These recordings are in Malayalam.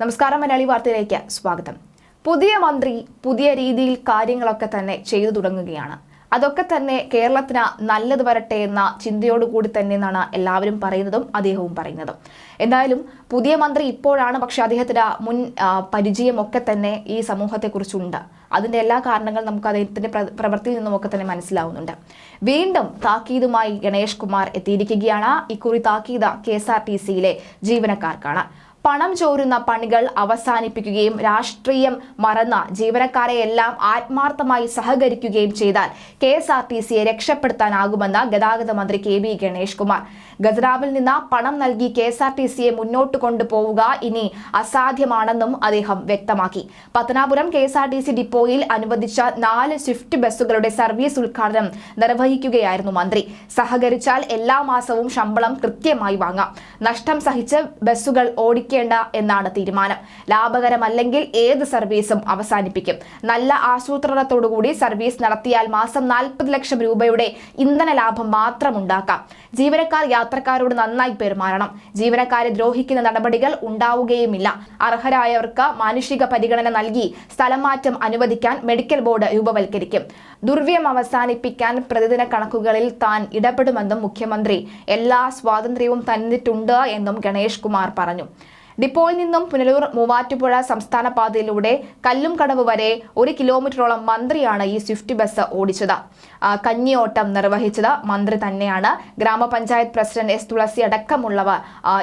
നമസ്കാരം മലയാളി വാർത്തയിലേക്ക് സ്വാഗതം. പുതിയ മന്ത്രി പുതിയ രീതിയിൽ കാര്യങ്ങളൊക്കെ തന്നെ ചെയ്തു തുടങ്ങുകയാണ്. അതൊക്കെ തന്നെ കേരളത്തിന് നല്ലത് വരട്ടെ എന്ന ചിന്തയോടുകൂടി തന്നെ എന്നാണ് എല്ലാവരും പറയുന്നതും അദ്ദേഹവും പറയുന്നതും. എന്തായാലും പുതിയ മന്ത്രി ഇപ്പോഴാണ് പക്ഷെ അദ്ദേഹത്തിന് മുൻ പരിചയമൊക്കെ തന്നെ ഈ സമൂഹത്തെക്കുറിച്ചുണ്ട്. അതിന്റെ എല്ലാ കാരണങ്ങളും നമുക്ക് അദ്ദേഹത്തിന്റെ പ്ര- പ്രവൃത്തിയിൽ നിന്നുമൊക്കെ തന്നെ മനസ്സിലാവുന്നുണ്ട്. വീണ്ടും താക്കീതുമായി ഗണേഷ് കുമാർ എത്തിയിരിക്കുകയാണ്. ഇക്കുറി താക്കീത് കെ എസ് ആർ ടി സിയിലെ ജീവനക്കാർക്കാണ്. പണം ചോരുന്ന പണികൾ അവസാനിപ്പിക്കുകയും രാഷ്ട്രീയം മറന്ന ജീവനക്കാരെ എല്ലാം ആത്മാർത്ഥമായി സഹകരിക്കുകയും ചെയ്താൽ കെ എസ് ആർ ടി സിയെ രക്ഷപ്പെടുത്താനാകുമെന്ന് ഗതാഗത മന്ത്രി കെ ബി ഗണേഷ് കുമാർ. ഖജറാവിൽ നിന്ന് പണം നൽകി കെ എസ് ആർ ടി സിയെ മുന്നോട്ട് കൊണ്ടുപോവുക ഇനി അസാധ്യമാണെന്നും അദ്ദേഹം വ്യക്തമാക്കി. Pathanapuram K S R T C ഡിപ്പോയിൽ അനുവദിച്ച നാല് സ്വിഫ്റ്റ് ബസ്സുകളുടെ സർവീസ് ഉദ്ഘാടനം നിർവഹിക്കുകയായിരുന്നു മന്ത്രി. സഹകരിച്ചാൽ എല്ലാ മാസവും ശമ്പളം കൃത്യമായി വാങ്ങാം. നഷ്ടം സഹിച്ച് ബസ്സുകൾ ഓടിക്കേണ്ട എന്നാണ് തീരുമാനം. ലാഭകരമല്ലെങ്കിൽ ഏത് സർവീസും അവസാനിപ്പിക്കും. നല്ല ആസൂത്രണത്തോടുകൂടി സർവീസ് നടത്തിയാൽ മാസം നാൽപ്പത് ലക്ഷം രൂപയുടെ ഇന്ധന ലാഭം മാത്രം ഉണ്ടാക്കാം. ജീവനക്കാർ യാത്രക്കാരോട് നന്നായി പെരുമാറണം. ജീവനക്കാരെ ദ്രോഹിക്കുന്ന നടപടികൾ ഉണ്ടാവുകയുമില്ല. അർഹരായവർക്ക് മാനുഷിക പരിഗണന നൽകി സ്ഥലമാറ്റം അനുവദിക്കാൻ മെഡിക്കൽ ബോർഡ് രൂപവൽക്കരിക്കും. ദുർവ്യം അവസാനിപ്പിക്കാൻ പ്രതിദിന കണക്കുകളിൽ താൻ ഇടപെടുമെന്നും മുഖ്യമന്ത്രി എല്ലാ സ്വാതന്ത്ര്യവും തന്നിട്ടുണ്ട് എന്നും ഗണേഷ് കുമാർ പറഞ്ഞു. ഡിപ്പോയിൽ നിന്നും പുനലൂർ മൂവാറ്റുപുഴ സംസ്ഥാന പാതയിലൂടെ കല്ലുംകടവ് വരെ ഒരു കിലോമീറ്ററോളം മന്ത്രിയാണ് ഈ സ്വിഫ്റ്റ് ബസ് ഓടിച്ചത്. കഞ്ഞിയോട്ടം നിർവഹിച്ചത് മന്ത്രി തന്നെയാണ്. ഗ്രാമപഞ്ചായത്ത് പ്രസിഡന്റ് എസ് തുളസി അടക്കമുള്ളവർ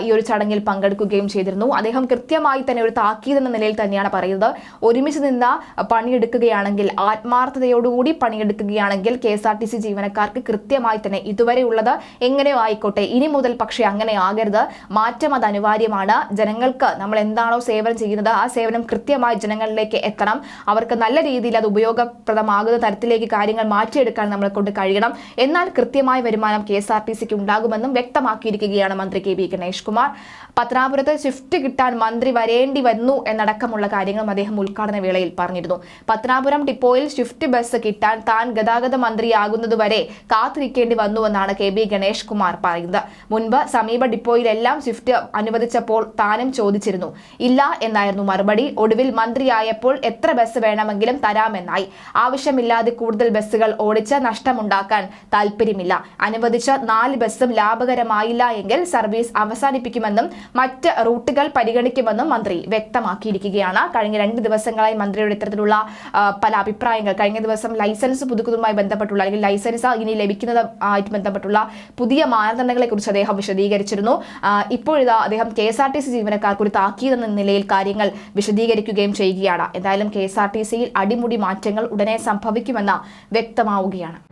ഈ ഒരു ചടങ്ങിൽ പങ്കെടുക്കുകയും ചെയ്തിരുന്നു. അദ്ദേഹം കൃത്യമായി തന്നെ ഒരു താക്കീത് എന്ന നിലയിൽ തന്നെയാണ് പറയുന്നത്. ഒരുമിച്ച് നിന്ന് പണിയെടുക്കുകയാണെങ്കിൽ ആത്മാർത്ഥതയോടുകൂടി പണിയെടുക്കുകയാണെങ്കിൽ K S R T C ജീവനക്കാർക്ക് കൃത്യമായി തന്നെ ഇതുവരെയുള്ളത് എങ്ങനെയോ ആയിക്കോട്ടെ ഇനി മുതൽ പക്ഷേ അങ്ങനെ ആകരുത്. മാറ്റം അത് അനിവാര്യമാണ്. ജനങ്ങൾക്ക് നമ്മൾ എന്താണോ സേവനം ചെയ്യുന്നത് ആ സേവനം കൃത്യമായി ജനങ്ങളിലേക്ക് എത്തണം. അവർക്ക് നല്ല രീതിയിൽ അത് ഉപയോഗപ്രദമാകുന്ന തരത്തിലേക്ക് കാര്യങ്ങൾ മാറ്റിയെടുക്കാൻ നമ്മളെ കൊണ്ട് കഴിയണം. എന്നാൽ കൃത്യമായ വരുമാനം കെ എസ് ആർ ടി സിക്ക് ഉണ്ടാകുമെന്നും വ്യക്തമാക്കിയിരിക്കുകയാണ് മന്ത്രി കെ വി ഗണേഷ് കുമാർ. പത്തനാപുരത്ത് ഷിഫ്റ്റ് കിട്ടാൻ മന്ത്രി വരേണ്ടി വന്നു എന്നടക്കമുള്ള കാര്യങ്ങളും അദ്ദേഹം ഉദ്ഘാടന വേളയിൽ പറഞ്ഞിരുന്നു. പത്തനാപുരം ഡിപ്പോയിൽ ഷിഫ്റ്റ് ബസ് കിട്ടാൻ താൻ ഗതാഗത മന്ത്രിയാകുന്നതുവരെ കാത്തിരിക്കേണ്ടി വന്നുവെന്നാണ് കെ ബി ഗണേഷ് കുമാർ പറയുന്നത്. മുൻപ് സമീപ ഡിപ്പോയിലെല്ലാം ഷിഫ്റ്റ് അനുവദിച്ചപ്പോൾ താനും ചോദിച്ചിരുന്നു. ഇല്ല എന്നായിരുന്നു മറുപടി. ഒടുവിൽ മന്ത്രിയായപ്പോൾ എത്ര ബസ് വേണമെങ്കിലും തരാമെന്നായി. ആവശ്യമില്ലാതെ കൂടുതൽ ബസ്സുകൾ ഓടിച്ച് നഷ്ടമുണ്ടാക്കാൻ താല്പര്യമില്ല അനുവദിച്ച നാല് ബസ്സും ലാഭകരമായില്ല എങ്കിൽ സർവീസ് അവസാനിപ്പിക്കുമെന്നും മറ്റ് റൂട്ടുകൾ പരിഗണിക്കുമെന്നും മന്ത്രി വ്യക്തമാക്കിയിരിക്കുകയാണ്. കഴിഞ്ഞ രണ്ട് ദിവസങ്ങളായി മന്ത്രിയുടെ ഇത്തരത്തിലുള്ള പല അഭിപ്രായങ്ങൾ. കഴിഞ്ഞ ദിവസം ലൈസൻസ് പുതുക്കുന്നതുമായി ബന്ധപ്പെട്ടുള്ള അല്ലെങ്കിൽ ലൈസൻസ് ഇനി ലഭിക്കുന്നത് ആയിട്ട് ബന്ധപ്പെട്ടുള്ള പുതിയ മാനദണ്ഡങ്ങളെ കുറിച്ച് അദ്ദേഹം വിശദീകരിച്ചിരുന്നു. ഇപ്പോഴിതാ അദ്ദേഹം K S R T C ഒരു താക്കീതെന്ന നിലയിൽ കാര്യങ്ങൾ വിശദീകരിക്കുകയും ചെയ്യുകയാണ്. എന്തായാലും കെ എസ് ആർ ടി സിയിൽ അടിമുടി മാറ്റങ്ങൾ ഉടനെ സംഭവിക്കുമെന്ന് വ്യക്തമാവുകയാണ്.